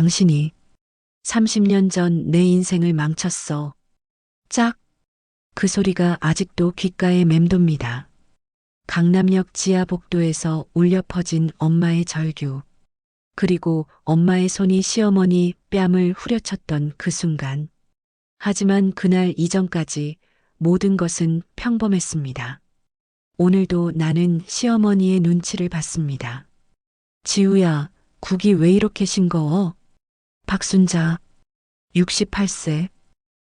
당신이 30년 전 내 인생을 망쳤어. 짝! 그 소리가 아직도 귓가에 맴돕니다. 강남역 지하 복도에서 울려 퍼진 엄마의 절규. 그리고 엄마의 손이 시어머니 뺨을 후려쳤던 그 순간. 하지만 그날 이전까지 모든 것은 평범했습니다. 오늘도 나는 시어머니의 눈치를 봤습니다. 지우야, 국이 왜 이렇게 싱거워? 박순자, 68세,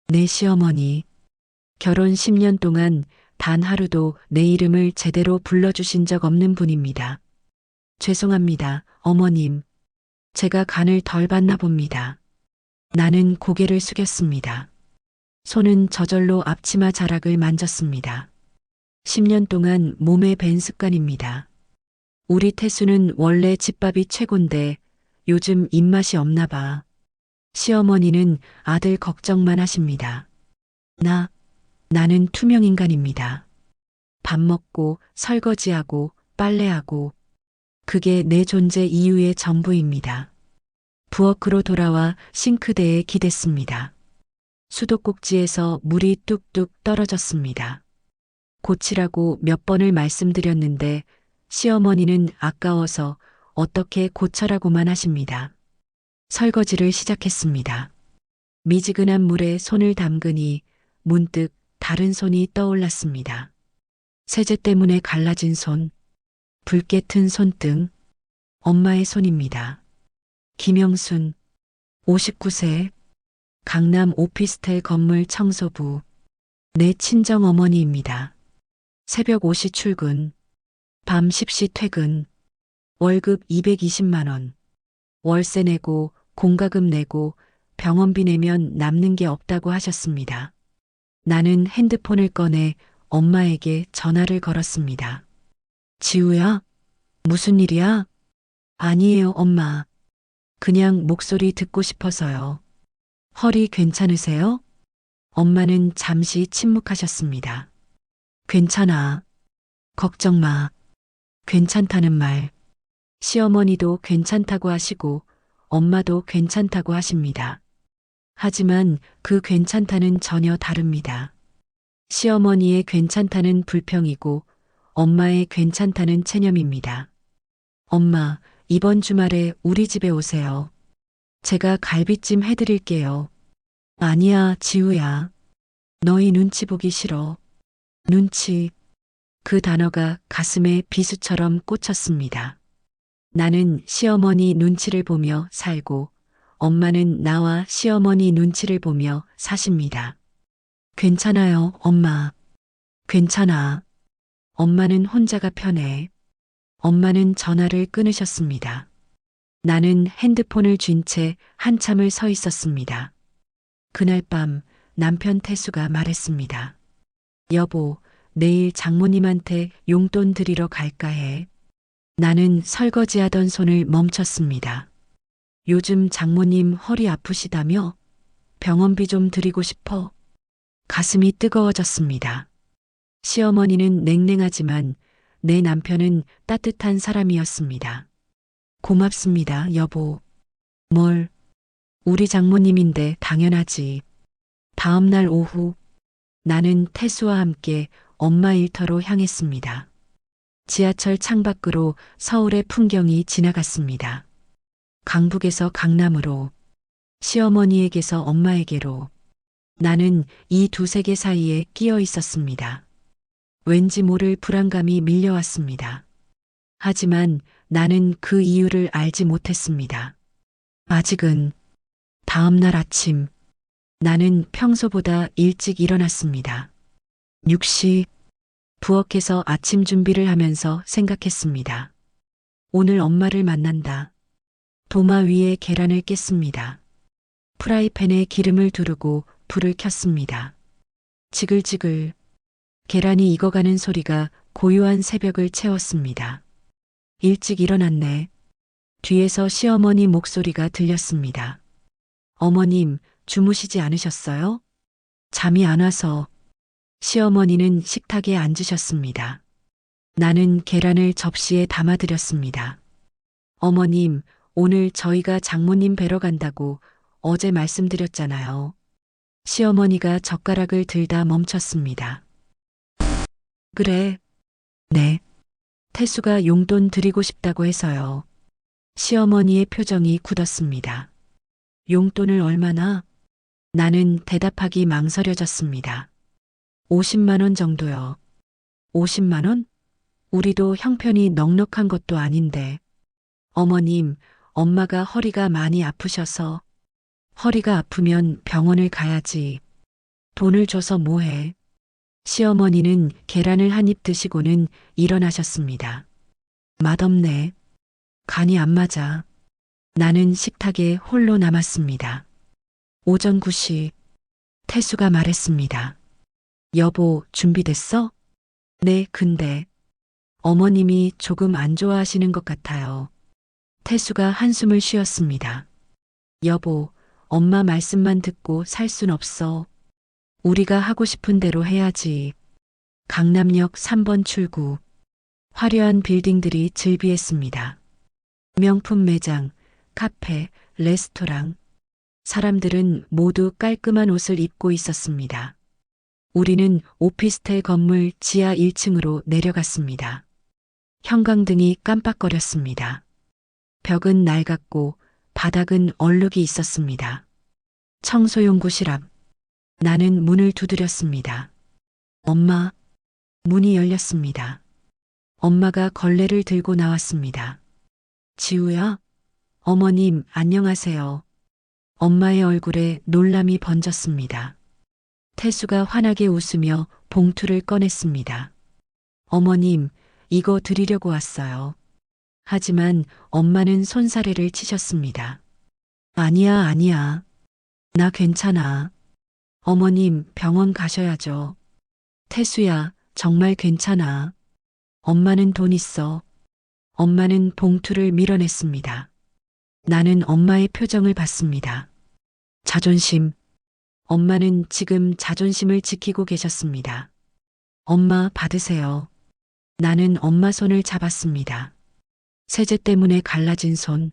내 시어머니. 결혼 10년 동안 단 하루도 내 이름을 제대로 불러주신 적 없는 분입니다. 죄송합니다, 어머님. 제가 간을 덜 봤나 봅니다. 나는 고개를 숙였습니다. 손은 저절로 앞치마 자락을 만졌습니다. 10년 동안 몸에 밴 습관입니다. 우리 태수는 원래 집밥이 최곤데 요즘 입맛이 없나 봐. 시어머니는 아들 걱정만 하십니다. 나, 나는 투명인간입니다. 밥 먹고 설거지하고 빨래하고 그게 내 존재 이유의 전부입니다. 부엌으로 돌아와 싱크대에 기댔습니다. 수도꼭지에서 물이 뚝뚝 떨어졌습니다. 고치라고 몇 번을 말씀드렸는데 시어머니는 아까워서 어떻게 고쳐라고만 하십니다. 설거지를 시작했습니다. 미지근한 물에 손을 담그니 문득 다른 손이 떠올랐습니다. 세제 때문에 갈라진 손, 붉게 튼 손등, 엄마의 손입니다. 김영순, 59세, 강남 오피스텔 건물 청소부, 내 친정 어머니입니다. 새벽 5시 출근, 밤 10시 퇴근, 월급 220만원, 월세 내고 공과금 내고 병원비 내면 남는 게 없다고 하셨습니다. 나는 핸드폰을 꺼내 엄마에게 전화를 걸었습니다. 지우야? 무슨 일이야? 아니에요, 엄마. 그냥 목소리 듣고 싶어서요. 허리 괜찮으세요? 엄마는 잠시 침묵하셨습니다. 괜찮아. 걱정 마. 괜찮다는 말. 시어머니도 괜찮다고 하시고 엄마도 괜찮다고 하십니다. 하지만 그 괜찮다는 전혀 다릅니다. 시어머니의 괜찮다는 불평이고 엄마의 괜찮다는 체념입니다. 엄마, 이번 주말에 우리 집에 오세요. 제가 갈비찜 해드릴게요. 아니야, 지우야. 너희 눈치 보기 싫어. 눈치. 그 단어가 가슴에 비수처럼 꽂혔습니다. 나는 시어머니 눈치를 보며 살고 엄마는 나와 시어머니 눈치를 보며 사십니다. 괜찮아요, 엄마. 괜찮아. 엄마는 혼자가 편해. 엄마는 전화를 끊으셨습니다. 나는 핸드폰을 쥔 채 한참을 서 있었습니다. 그날 밤 남편 태수가 말했습니다. 여보, 내일 장모님한테 용돈 드리러 갈까 해. 나는 설거지하던 손을 멈췄습니다. 요즘 장모님 허리 아프시다며? 병원비 좀 드리고 싶어. 가슴이 뜨거워졌습니다. 시어머니는 냉랭하지만 내 남편은 따뜻한 사람이었습니다. 고맙습니다, 여보. 뭘? 우리 장모님인데 당연하지. 다음 날 오후 나는 태수와 함께 엄마 일터로 향했습니다. 지하철 창밖으로 서울의 풍경이 지나갔습니다. 강북에서 강남으로, 시어머니에게서 엄마에게로, 나는 이 두 세계 사이에 끼어 있었습니다. 왠지 모를 불안감이 밀려왔습니다. 하지만 나는 그 이유를 알지 못했습니다. 아직은 다음 날 아침 나는 평소보다 일찍 일어났습니다. 6시 부엌에서 아침 준비를 하면서 생각했습니다. 오늘 엄마를 만난다. 도마 위에 계란을 깼습니다. 프라이팬에 기름을 두르고 불을 켰습니다. 지글지글 계란이 익어가는 소리가 고요한 새벽을 채웠습니다. 일찍 일어났네. 뒤에서 시어머니 목소리가 들렸습니다. 어머님, 주무시지 않으셨어요? 잠이 안 와서 시어머니는 식탁에 앉으셨습니다. 나는 계란을 접시에 담아드렸습니다. 어머님, 오늘 저희가 장모님 뵈러 간다고 어제 말씀드렸잖아요. 시어머니가 젓가락을 들다 멈췄습니다. 그래. 네. 태수가 용돈 드리고 싶다고 해서요. 시어머니의 표정이 굳었습니다. 용돈을 얼마나? 나는 대답하기 망설여졌습니다. 50만 원 정도요. 50만 원? 우리도 형편이 넉넉한 것도 아닌데. 어머님, 엄마가 허리가 많이 아프셔서 허리가 아프면 병원을 가야지. 돈을 줘서 뭐해? 시어머니는 계란을 한 입 드시고는 일어나셨습니다. 맛없네. 간이 안 맞아. 나는 식탁에 홀로 남았습니다. 오전 9시 태수가 말했습니다. 여보, 준비됐어? 네, 근데 어머님이 조금 안 좋아하시는 것 같아요. 태수가 한숨을 쉬었습니다. 여보, 엄마 말씀만 듣고 살 순 없어. 우리가 하고 싶은 대로 해야지. 강남역 3번 출구. 화려한 빌딩들이 즐비했습니다. 명품 매장, 카페, 레스토랑. 사람들은 모두 깔끔한 옷을 입고 있었습니다. 우리는 오피스텔 건물 지하 1층으로 내려갔습니다. 형광등이 깜빡거렸습니다. 벽은 낡았고 바닥은 얼룩이 있었습니다. 청소용구실 앞. 나는 문을 두드렸습니다. 엄마. 문이 열렸습니다. 엄마가 걸레를 들고 나왔습니다. 지우야? 어머님, 안녕하세요. 엄마의 얼굴에 놀람이 번졌습니다. 태수가 환하게 웃으며 봉투를 꺼냈습니다. 어머님, 이거 드리려고 왔어요. 하지만 엄마는 손사래를 치셨습니다. 아니야, 아니야. 나 괜찮아. 어머님, 병원 가셔야죠. 태수야, 정말 괜찮아. 엄마는 돈 있어. 엄마는 봉투를 밀어냈습니다. 나는 엄마의 표정을 봤습니다. 자존심. 엄마는 지금 자존심을 지키고 계셨습니다. 엄마 받으세요. 나는 엄마 손을 잡았습니다. 세제 때문에 갈라진 손.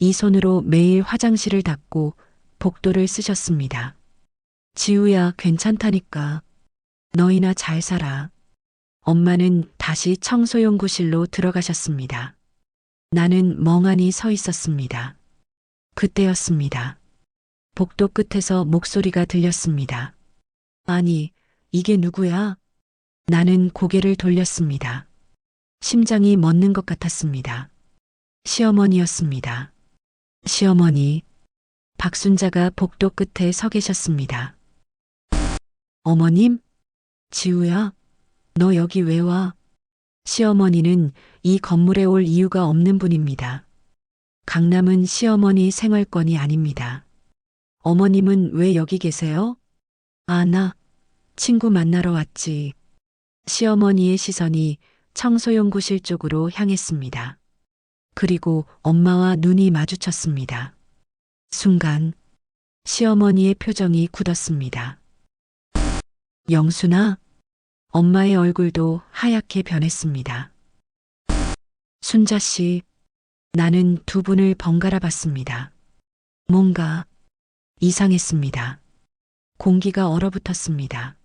이 손으로 매일 화장실을 닦고 복도를 쓰셨습니다. 지우야, 괜찮다니까. 너희나 잘 살아. 엄마는 다시 청소용구실로 들어가셨습니다. 나는 멍하니 서 있었습니다. 그때였습니다. 복도 끝에서 목소리가 들렸습니다. 아니, 이게 누구야? 나는 고개를 돌렸습니다. 심장이 멎는 것 같았습니다. 시어머니였습니다. 시어머니. 박순자가 복도 끝에 서 계셨습니다. 어머님? 지우야? 너 여기 왜 와? 시어머니는 이 건물에 올 이유가 없는 분입니다. 강남은 시어머니 생활권이 아닙니다. 어머님은 왜 여기 계세요? 아, 나 친구 만나러 왔지. 시어머니의 시선이 청소용구실 쪽으로 향했습니다. 그리고 엄마와 눈이 마주쳤습니다. 순간 시어머니의 표정이 굳었습니다. 영순아, 엄마의 얼굴도 하얗게 변했습니다. 순자 씨, 나는 두 분을 번갈아 봤습니다. 뭔가 이상했습니다. 공기가 얼어붙었습니다.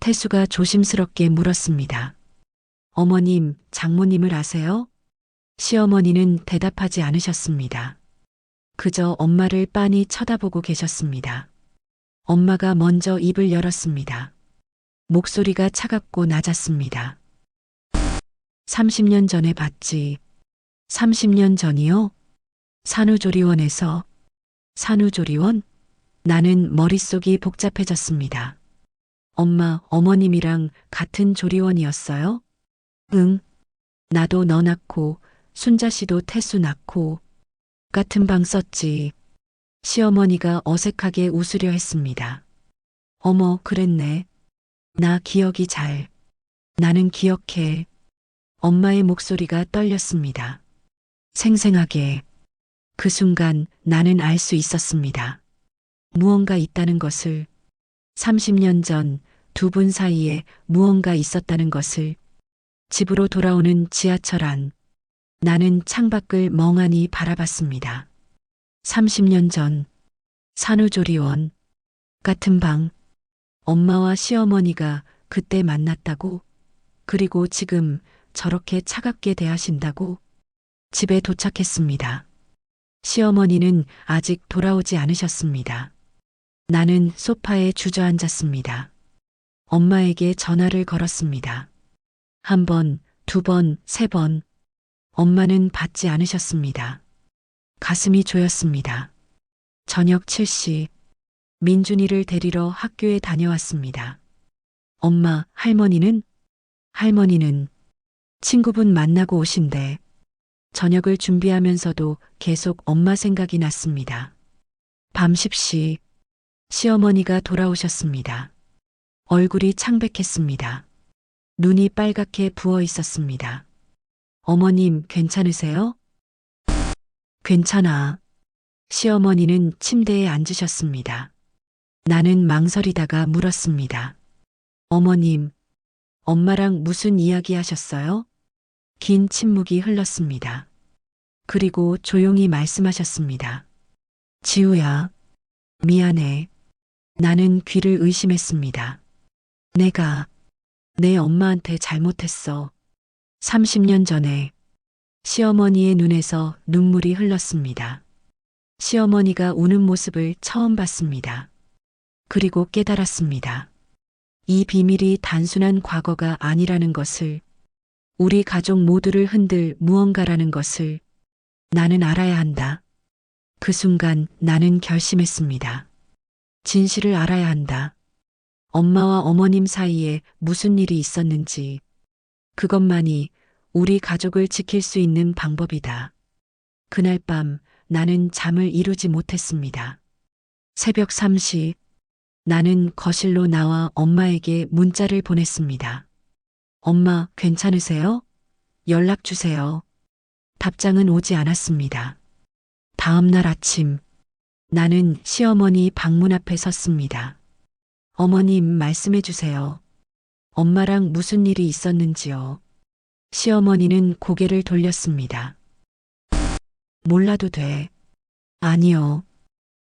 태수가 조심스럽게 물었습니다. 어머님, 장모님을 아세요? 시어머니는 대답하지 않으셨습니다. 그저 엄마를 빤히 쳐다보고 계셨습니다. 엄마가 먼저 입을 열었습니다. 목소리가 차갑고 낮았습니다. 30년 전에 봤지. 30년 전이요? 산후조리원에서. 산후조리원? 나는 머릿속이 복잡해졌습니다. 엄마, 어머님이랑 같은 조리원이었어요? 응. 나도 너 낳고, 순자 씨도 태수 낳고, 같은 방 썼지. 시어머니가 어색하게 웃으려 했습니다. 어머, 그랬네. 나 기억이 잘. 나는 기억해. 엄마의 목소리가 떨렸습니다. 생생하게. 그 순간 나는 알 수 있었습니다. 무언가 있다는 것을. 30년 전 두 분 사이에 무언가 있었다는 것을. 집으로 돌아오는 지하철 안. 나는 창밖을 멍하니 바라봤습니다. 30년 전 산후조리원 같은 방 엄마와 시어머니가 그때 만났다고 그리고 지금 저렇게 차갑게 대하신다고 집에 도착했습니다. 시어머니는 아직 돌아오지 않으셨습니다. 나는 소파에 주저앉았습니다. 엄마에게 전화를 걸었습니다. 한 번, 두 번, 세 번. 엄마는 받지 않으셨습니다. 가슴이 조였습니다. 저녁 7시, 민준이를 데리러 학교에 다녀왔습니다. 엄마, 할머니는? 할머니는 친구분 만나고 오신대. 저녁을 준비하면서도 계속 엄마 생각이 났습니다. 밤 10시, 시어머니가 돌아오셨습니다. 얼굴이 창백했습니다. 눈이 빨갛게 부어 있었습니다. 어머님, 괜찮으세요? 괜찮아. 시어머니는 침대에 앉으셨습니다. 나는 망설이다가 물었습니다. 어머님, 엄마랑 무슨 이야기 하셨어요? 긴 침묵이 흘렀습니다. 그리고 조용히 말씀하셨습니다. 지우야, 미안해. 나는 귀를 의심했습니다. 내가 내 엄마한테 잘못했어. 30년 전에 시어머니의 눈에서 눈물이 흘렀습니다. 시어머니가 우는 모습을 처음 봤습니다. 그리고 깨달았습니다. 이 비밀이 단순한 과거가 아니라는 것을, 우리 가족 모두를 흔들 무언가라는 것을 나는 알아야 한다. 그 순간 나는 결심했습니다. 진실을 알아야 한다. 엄마와 어머님 사이에 무슨 일이 있었는지, 그것만이 우리 가족을 지킬 수 있는 방법이다. 그날 밤 나는 잠을 이루지 못했습니다. 새벽 3시 나는 거실로 나와 엄마에게 문자를 보냈습니다. 엄마, 괜찮으세요? 연락 주세요. 답장은 오지 않았습니다. 다음 날 아침, 나는 시어머니 방문 앞에 섰습니다. 어머님, 말씀해 주세요. 엄마랑 무슨 일이 있었는지요. 시어머니는 고개를 돌렸습니다. 몰라도 돼. 아니요.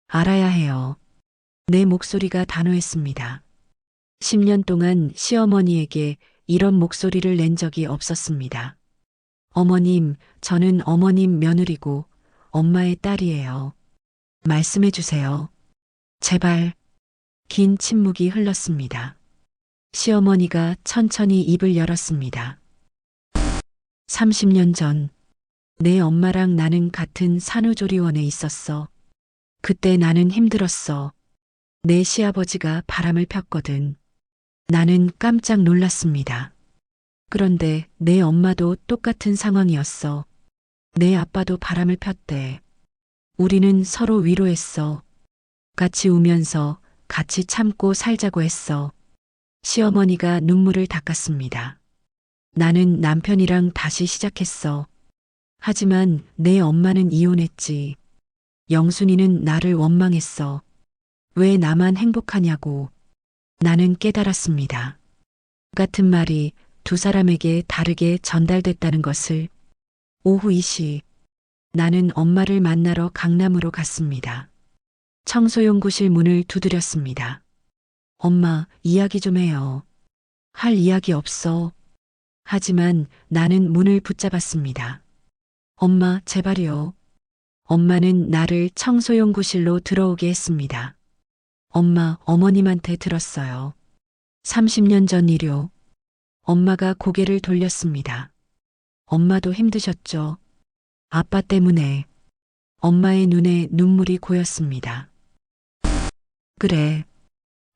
알아야 해요. 내 목소리가 단호했습니다. 10년 동안 시어머니에게 이런 목소리를 낸 적이 없었습니다. 어머님, 저는 어머님 며느리고 엄마의 딸이에요. 말씀해 주세요. 제발. 긴 침묵이 흘렀습니다. 시어머니가 천천히 입을 열었습니다. 30년 전, 내 엄마랑 나는 같은 산후조리원에 있었어. 그때 나는 힘들었어. 내 시아버지가 바람을 폈거든. 나는 깜짝 놀랐습니다. 그런데 내 엄마도 똑같은 상황이었어. 내 아빠도 바람을 폈대. 우리는 서로 위로했어. 같이 우면서 같이 참고 살자고 했어. 시어머니가 눈물을 닦았습니다. 나는 남편이랑 다시 시작했어. 하지만 내 엄마는 이혼했지. 영순이는 나를 원망했어. 왜 나만 행복하냐고. 나는 깨달았습니다. 같은 말이 두 사람에게 다르게 전달됐다는 것을 오후 2시 나는 엄마를 만나러 강남으로 갔습니다. 청소연구실 문을 두드렸습니다. 엄마, 이야기 좀 해요. 할 이야기 없어. 하지만 나는 문을 붙잡았습니다. 엄마, 제발요. 엄마는 나를 청소연구실로 들어오게 했습니다. 엄마, 어머님한테 들었어요. 30년 전 일요. 엄마가 고개를 돌렸습니다. 엄마도 힘드셨죠? 아빠 때문에. 엄마의 눈에 눈물이 고였습니다. 그래.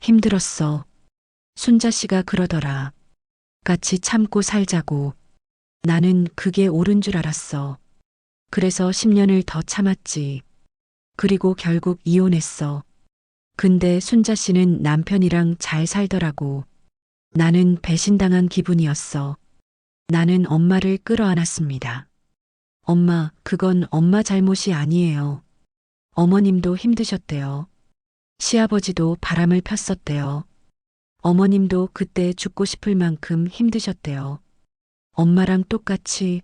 힘들었어. 순자 씨가 그러더라. 같이 참고 살자고. 나는 그게 옳은 줄 알았어. 그래서 10년을 더 참았지. 그리고 결국 이혼했어. 근데 순자 씨는 남편이랑 잘 살더라고. 나는 배신당한 기분이었어. 나는 엄마를 끌어안았습니다. 엄마, 그건 엄마 잘못이 아니에요. 어머님도 힘드셨대요. 시아버지도 바람을 폈었대요. 어머님도 그때 죽고 싶을 만큼 힘드셨대요. 엄마랑 똑같이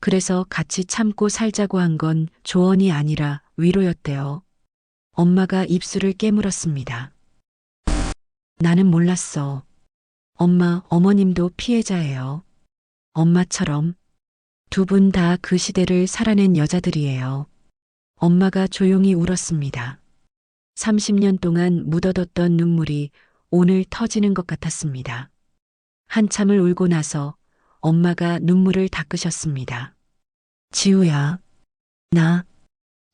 그래서 같이 참고 살자고 한 건 조언이 아니라 위로였대요. 엄마가 입술을 깨물었습니다. 나는 몰랐어. 엄마, 어머님도 피해자예요. 엄마처럼 두 분 다 그 시대를 살아낸 여자들이에요. 엄마가 조용히 울었습니다. 30년 동안 묻어뒀던 눈물이 오늘 터지는 것 같았습니다. 한참을 울고 나서 엄마가 눈물을 닦으셨습니다. 지우야, 나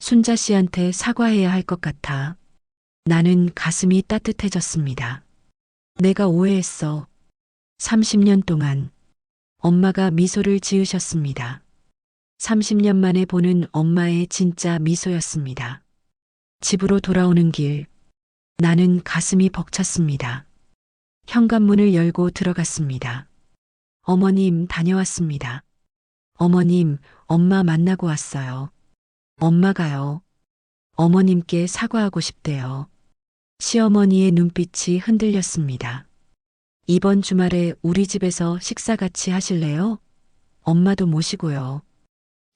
순자 씨한테 사과해야 할 것 같아. 나는 가슴이 따뜻해졌습니다. 내가 오해했어. 30년 동안 엄마가 미소를 지으셨습니다. 30년 만에 보는 엄마의 진짜 미소였습니다. 집으로 돌아오는 길, 나는 가슴이 벅찼습니다. 현관문을 열고 들어갔습니다. 어머님 다녀왔습니다. 어머님, 엄마 만나고 왔어요. 엄마가요. 어머님께 사과하고 싶대요. 시어머니의 눈빛이 흔들렸습니다. 이번 주말에 우리 집에서 식사 같이 하실래요? 엄마도 모시고요.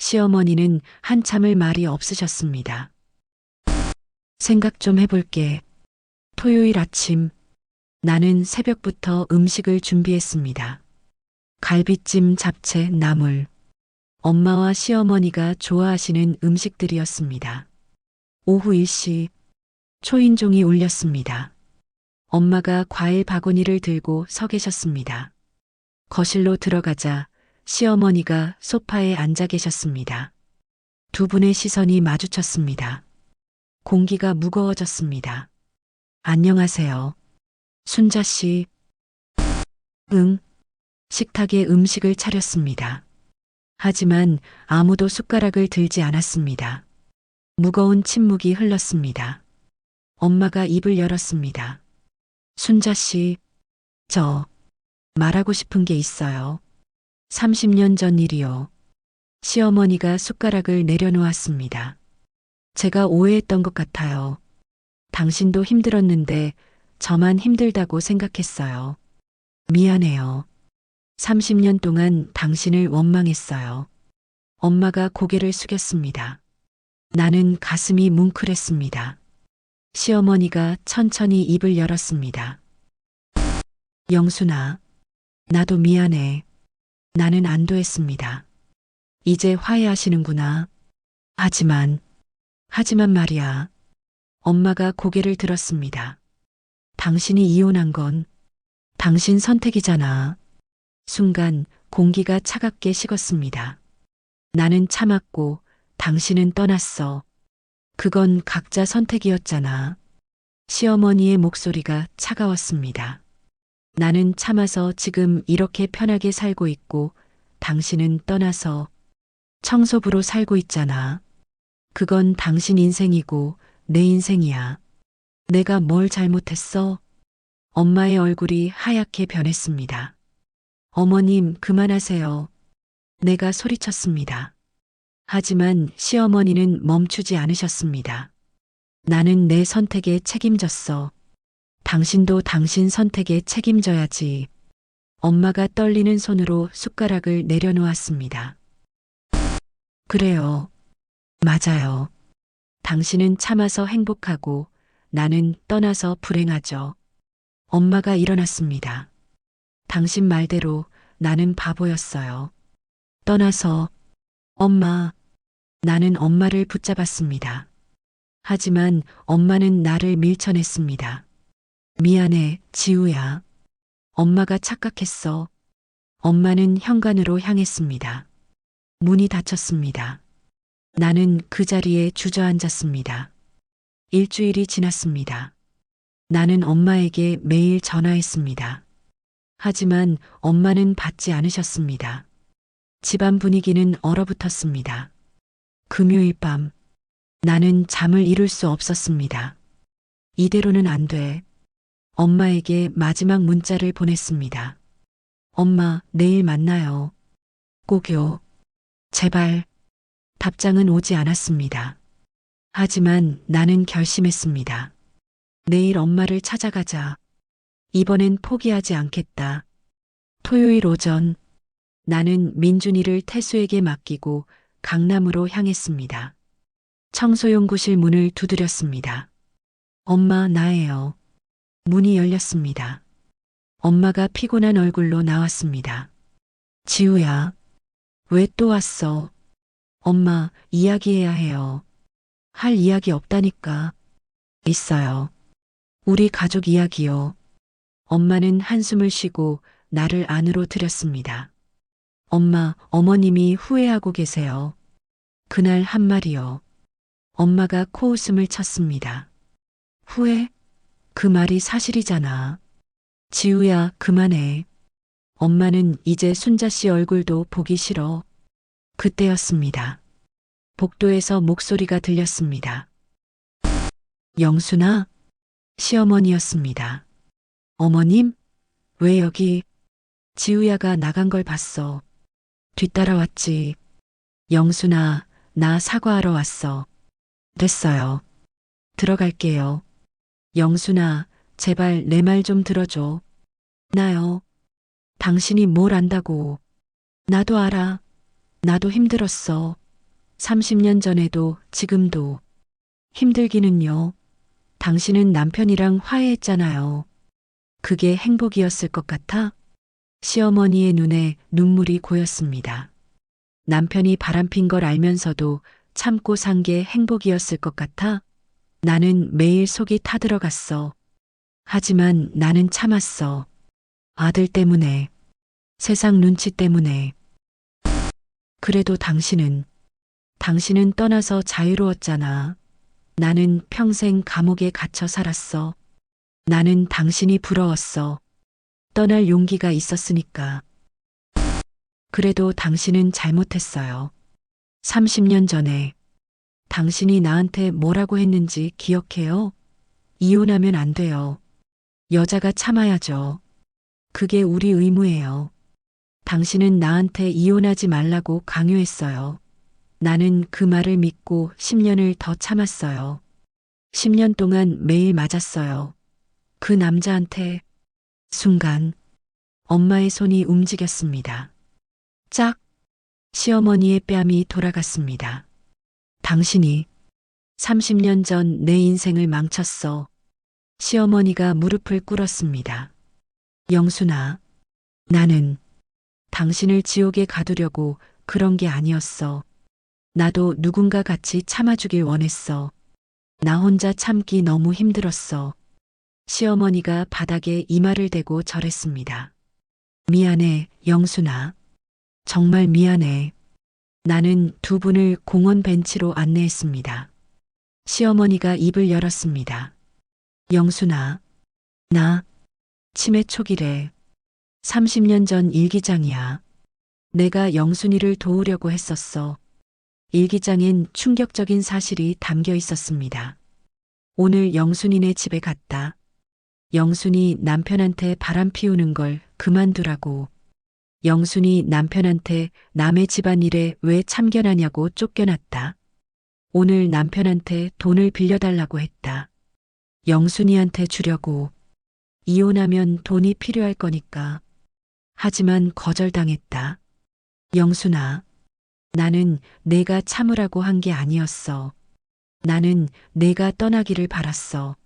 시어머니는 한참을 말이 없으셨습니다. 생각 좀 해볼게. 토요일 아침, 나는 새벽부터 음식을 준비했습니다. 갈비찜, 잡채, 나물. 엄마와 시어머니가 좋아하시는 음식들이었습니다. 오후 일시 초인종이 울렸습니다. 엄마가 과일 바구니를 들고 서 계셨습니다. 거실로 들어가자 시어머니가 소파에 앉아 계셨습니다. 두 분의 시선이 마주쳤습니다. 공기가 무거워졌습니다. 안녕하세요. 순자 씨. 응. 식탁에 음식을 차렸습니다. 하지만 아무도 숟가락을 들지 않았습니다. 무거운 침묵이 흘렀습니다. 엄마가 입을 열었습니다. 순자 씨, 저 말하고 싶은 게 있어요. 30년 전 일이요. 시어머니가 숟가락을 내려놓았습니다. 제가 오해했던 것 같아요. 당신도 힘들었는데 저만 힘들다고 생각했어요. 미안해요. 30년 동안 당신을 원망했어요. 엄마가 고개를 숙였습니다. 나는 가슴이 뭉클했습니다. 시어머니가 천천히 입을 열었습니다. 영순아, 나도 미안해. 나는 안도했습니다. 이제 화해하시는구나. 하지만, 하지만 말이야. 엄마가 고개를 들었습니다. 당신이 이혼한 건 당신 선택이잖아. 순간 공기가 차갑게 식었습니다. 나는 참았고 당신은 떠났어. 그건 각자 선택이었잖아. 시어머니의 목소리가 차가웠습니다. 나는 참아서 지금 이렇게 편하게 살고 있고 당신은 떠나서 청소부로 살고 있잖아. 그건 당신 인생이고 내 인생이야. 내가 뭘 잘못했어? 엄마의 얼굴이 하얗게 변했습니다. 어머님, 그만하세요. 내가 소리쳤습니다. 하지만 시어머니는 멈추지 않으셨습니다. 나는 내 선택에 책임졌어. 당신도 당신 선택에 책임져야지. 엄마가 떨리는 손으로 숟가락을 내려놓았습니다. 그래요. 맞아요. 당신은 참아서 행복하고 나는 떠나서 불행하죠. 엄마가 일어났습니다. 당신 말대로 나는 바보였어요. 떠나서 엄마, 나는 엄마를 붙잡았습니다. 하지만 엄마는 나를 밀쳐냈습니다. 미안해, 지우야. 엄마가 착각했어. 엄마는 현관으로 향했습니다. 문이 닫혔습니다. 나는 그 자리에 주저앉았습니다. 일주일이 지났습니다. 나는 엄마에게 매일 전화했습니다. 하지만 엄마는 받지 않으셨습니다. 집안 분위기는 얼어붙었습니다. 금요일 밤, 나는 잠을 이룰 수 없었습니다. 이대로는 안 돼. 엄마에게 마지막 문자를 보냈습니다. 엄마, 내일 만나요. 꼭요. 제발. 답장은 오지 않았습니다. 하지만 나는 결심했습니다. 내일 엄마를 찾아가자. 이번엔 포기하지 않겠다. 토요일 오전, 나는 민준이를 태수에게 맡기고 강남으로 향했습니다. 청소용구실 문을 두드렸습니다. 엄마, 나예요. 문이 열렸습니다. 엄마가 피곤한 얼굴로 나왔습니다. 지우야, 왜 또 왔어? 엄마, 이야기해야 해요. 할 이야기 없다니까. 있어요. 우리 가족 이야기요. 엄마는 한숨을 쉬고 나를 안으로 들였습니다. 엄마, 어머님이 후회하고 계세요. 그날 한 말이요. 엄마가 코웃음을 쳤습니다. 후회? 그 말이 사실이잖아. 지우야, 그만해. 엄마는 이제 순자 씨 얼굴도 보기 싫어. 그때였습니다. 복도에서 목소리가 들렸습니다. 영순아? 시어머니였습니다. 어머님? 왜 여기? 지우야가 나간 걸 봤어. 뒤따라왔지. 영순아, 나 사과하러 왔어. 됐어요. 들어갈게요. 영순아, 제발 내 말 좀 들어줘. 나요. 당신이 뭘 안다고. 나도 알아. 나도 힘들었어. 30년 전에도 지금도. 힘들기는요. 당신은 남편이랑 화해했잖아요. 그게 행복이었을 것 같아? 시어머니의 눈에 눈물이 고였습니다. 남편이 바람핀 걸 알면서도 참고 산 게 행복이었을 것 같아? 나는 매일 속이 타들어갔어. 하지만 나는 참았어. 아들 때문에. 세상 눈치 때문에. 그래도 당신은, 당신은 떠나서 자유로웠잖아. 나는 평생 감옥에 갇혀 살았어. 나는 당신이 부러웠어. 떠날 용기가 있었으니까. 그래도 당신은 잘못했어요. 30년 전에 당신이 나한테 뭐라고 했는지 기억해요? 이혼하면 안 돼요. 여자가 참아야죠. 그게 우리 의무예요. 당신은 나한테 이혼하지 말라고 강요했어요. 나는 그 말을 믿고 10년을 더 참았어요. 10년 동안 매일 맞았어요. 그 남자한테 순간 엄마의 손이 움직였습니다. 짝! 시어머니의 뺨이 돌아갔습니다. 당신이 30년 전 내 인생을 망쳤어. 시어머니가 무릎을 꿇었습니다. 영순아, 나는 당신을 지옥에 가두려고 그런 게 아니었어. 나도 누군가 같이 참아주길 원했어. 나 혼자 참기 너무 힘들었어. 시어머니가 바닥에 이마를 대고 절했습니다. 미안해, 영순아. 정말 미안해. 나는 두 분을 공원 벤치로 안내했습니다. 시어머니가 입을 열었습니다. 영순아, 나 치매 초기래. 30년 전 일기장이야. 내가 영순이를 도우려고 했었어. 일기장엔 충격적인 사실이 담겨 있었습니다. 오늘 영순이네 집에 갔다. 영순이 남편한테 바람 피우는 걸 그만두라고. 영순이 남편한테 남의 집안일에 왜 참견하냐고 쫓겨났다. 오늘 남편한테 돈을 빌려달라고 했다. 영순이한테 주려고. 이혼하면 돈이 필요할 거니까. 하지만 거절당했다. 영순아, 나는 내가 참으라고 한 게 아니었어. 나는 내가 떠나기를 바랐어.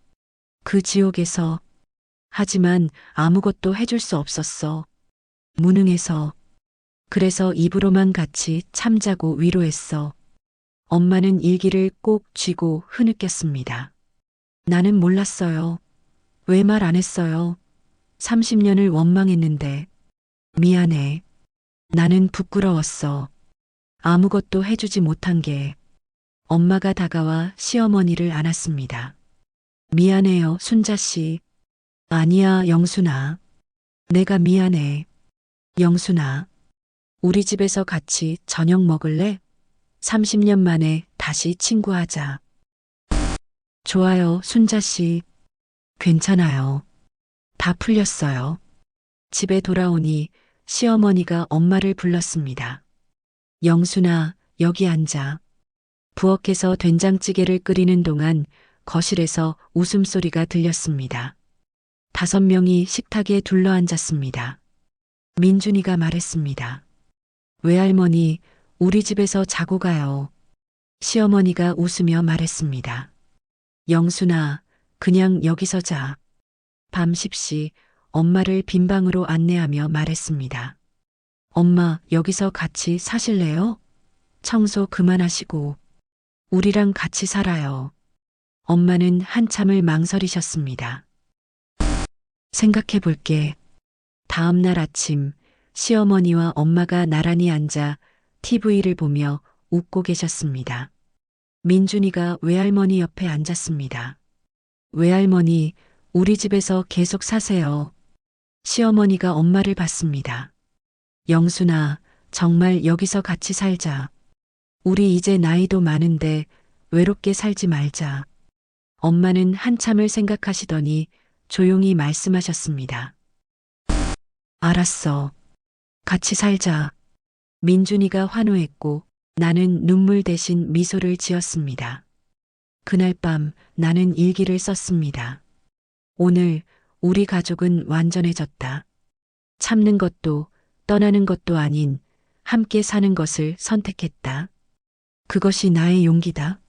그 지옥에서. 하지만 아무것도 해줄 수 없었어. 무능해서. 그래서 입으로만 같이 참자고 위로했어. 엄마는 일기를 꼭 쥐고 흐느꼈습니다. 나는 몰랐어요. 왜 말 안 했어요? 30년을 원망했는데. 미안해. 나는 부끄러웠어. 아무것도 해주지 못한 게 엄마가 다가와 시어머니를 안았습니다. 미안해요, 순자 씨. 아니야, 영순아. 내가 미안해. 영순아. 우리 집에서 같이 저녁 먹을래? 30년 만에 다시 친구하자. 좋아요, 순자 씨. 괜찮아요. 다 풀렸어요. 집에 돌아오니 시어머니가 엄마를 불렀습니다. 영순아, 여기 앉아. 부엌에서 된장찌개를 끓이는 동안 거실에서 웃음소리가 들렸습니다. 다섯 명이 식탁에 둘러앉았습니다. 민준이가 말했습니다. 외할머니, 우리 집에서 자고 가요. 시어머니가 웃으며 말했습니다. 영순아, 그냥 여기서 자. 밤 10시 엄마를 빈방으로 안내하며 말했습니다. 엄마, 여기서 같이 사실래요? 청소 그만하시고, 우리랑 같이 살아요. 엄마는 한참을 망설이셨습니다. 생각해 볼게. 다음 날 아침, 시어머니와 엄마가 나란히 앉아 TV를 보며 웃고 계셨습니다. 민준이가 외할머니 옆에 앉았습니다. 외할머니, 우리 집에서 계속 사세요. 시어머니가 엄마를 봤습니다. 영순아, 정말 여기서 같이 살자. 우리 이제 나이도 많은데 외롭게 살지 말자. 엄마는 한참을 생각하시더니 조용히 말씀하셨습니다. 알았어. 같이 살자. 민준이가 환호했고 나는 눈물 대신 미소를 지었습니다. 그날 밤 나는 일기를 썼습니다. 오늘 우리 가족은 완전해졌다. 참는 것도 떠나는 것도 아닌 함께 사는 것을 선택했다. 그것이 나의 용기다.